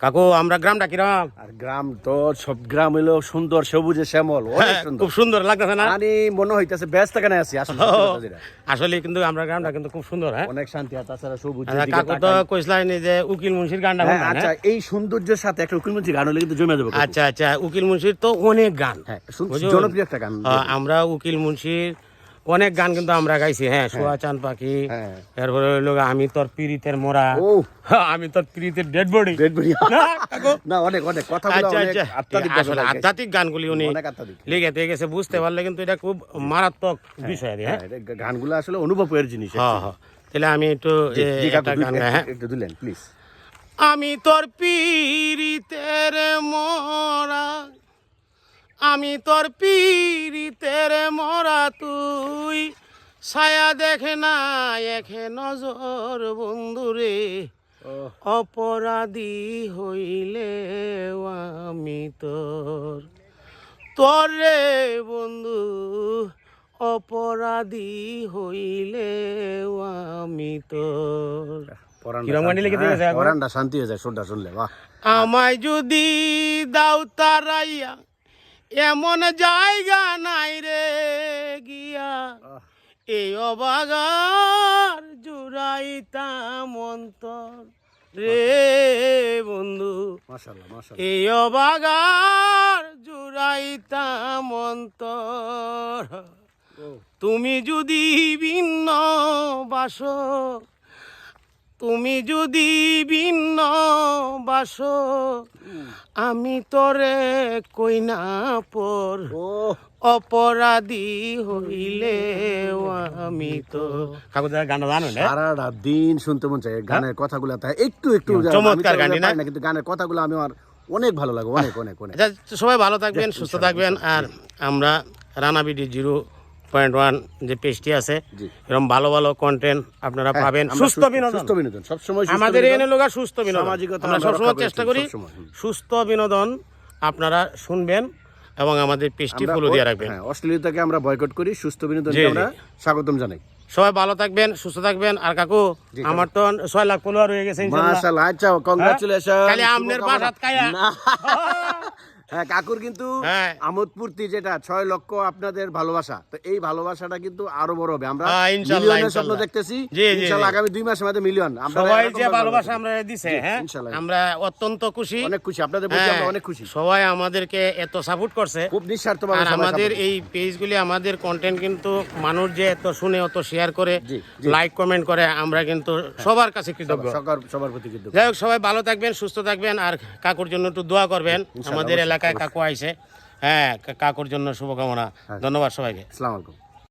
কাকু আমরা গ্রামটা কিরম? আর গ্রাম তো সব গ্রাম হইল সুন্দর সবুজে শ্যামল হ্যাঁ, খুব সুন্দর লাগতেছে না? আমি মনে হইতেছে ব্যস্ত কেন আছি আসলে কিন্তু আমরা গ্রামটা কিন্তু খুব সুন্দর হ্যাঁ? অনেক শান্তি আর তাছাড়া সবুজ আচ্ছা, কাকু তো কইসলাই নি যে উকিল মুন্সির গানটা হ্যাঁ, আচ্ছা হ্যাঁ? এই সৌন্দর্যের সাথে একটা উকিলমন্ত্রী গান হলে কিন্তু জমে যাবে আচ্ছা আচ্ছা উকিল মুন্সির তো অনেক গান। হ্যাঁ জনপ্রিয় একটা গান। আমরা উকিল মুন্সির অনেক গান কিন্তু আমরা গাইছি হ্যাঁ সোয়া চান পাখি হ্যাঁ। এরপরে হইল আমি তোর পীড়িতের মোরা। হ্যাঁ, আমি তোর পীড়িতের ডেড বডি গ্রেট বড়ি না, অনেক অনেক কথা আচ্ছা অনেক আচ্ছা। আসলে আধ্যাত্মিক গানগুলি উনি অনেক আত্মাধিক গেছে বুঝতে পারলে কিন্তু এটা খুব মারাত্মক বিষয় হ্যাঁ হ্যাঁ, গানগুলো আসলে অনুভবের জিনিস হ্যাঁ হ্যাঁ। তাহলে আমি একটু গান হ্যাঁ। একটু দিলেন প্লিজ আমি তোর পীড়িতের মরা আমি তোর পীড়িতের মরা তুই। ছায়া দেখে না এখে নজর বন্ধুরে অপরাধী হইলে আমি তোর। তোর রে বন্ধু অপরাধী হইলে আমি তোর। শান্তি। হয়ে যায় শুনলে বাহ। আমায় যদি দাও তারাইয়া এমন জায়গা নাই রে গিয়া। এই অবাগার জুড়াইতাম অন্তর রে বন্ধু। এই অবাগার জুড়াইতাম অন্তর। তুমি যদি ভিন্ন বাস তুমি যদি ভিন্ন বাস আমি তোরে কইনা পর। অপরাধী হইলে আমি তো গান জানো না সারাটা দিন শুনতে মন চায়। গানের কথাগুলো তাই একটু একটু হ্যাঁ? চমৎকার তো না? কিন্তু গানের কথাগুলো আমি আমার অনেক ভালো লাগে অনেক অনেক অনেক। আচ্ছা সবাই ভালো থাকবেন সুস্থ থাকবেন আর আমরা রানাবিডি জিরো পয়েন্ট ওয়ান যে পেজটি আছে। এরকম ভালো ভালো কন্টেন্ট আপনারা পাবেন। সুস্থ বিনোদন। সুস্থ বিনোদন সবসময় আমাদের এনে লোক সুস্থ বিনোদন। আমরা সবসময় চেষ্টা করি। সুস্থ বিনোদন আপনারা শুনবেন এবং আমাদের পেজটি ফলো দিয়ে রাখবেন। হ্যাঁ অশ্লীলতাকে আমরা বয়কট করি সুস্থ জি, বিনোদনকে আমরা স্বাগতম জানাই। সবাই ভালো থাকবেন সুস্থ থাকবেন। আর কাকু আমার তো ছয় লাখ ফলোয়ার হয়ে গেছে ইনশাআল্লাহ। মাশাআল্লাহ আচ্ছা কংগ্রাচুলেশন খালি আমনের বাসাত খায়া। হ্যাঁ কাকুর কিন্তু হ্যাঁ। আমোদপূর্তি যেটা ছয় লক্ষ আপনাদের ভালোবাসা। তো এই ভালোবাসাটা কিন্তু আরও বড় হবে। আমরা হ্যাঁ, মিলিয়নের স্বপ্ন দেখতেছি। ইনশাআল্লাহ আগামী দুই মাসের মধ্যে মিলিয়ন। সবাই যে ভালোবাসা আমরা দিছে হ্যাঁ আমরা অত্যন্ত খুশি। অনেক খুশি আপনাদের প্রতি হ্যাঁ, আমরা অনেক খুশি। সবাই আমাদেরকে এত সাপোর্ট করছে। খুব নিঃস্বার্থভাবে আর আমাদের এই পেজগুলি আমাদের কন্টেন্ট কিন্তু মানুষ যে এত শুনে অত শেয়ার করে। লাইক কমেন্ট করে আমরা কিন্তু সবার কাছে কৃতজ্ঞ। সবার প্রতি কিন্তু যাই হোক সবাই ভালো থাকবেন সুস্থ থাকবেন আর কাকুর জন্য একটু দোয়া করবেন। আমাদের এলাকায় কাকু আইসে হ্যাঁ কাকুর জন্য শুভকামনা। ধন্যবাদ সবাইকে। আসসালামু আলাইকুম।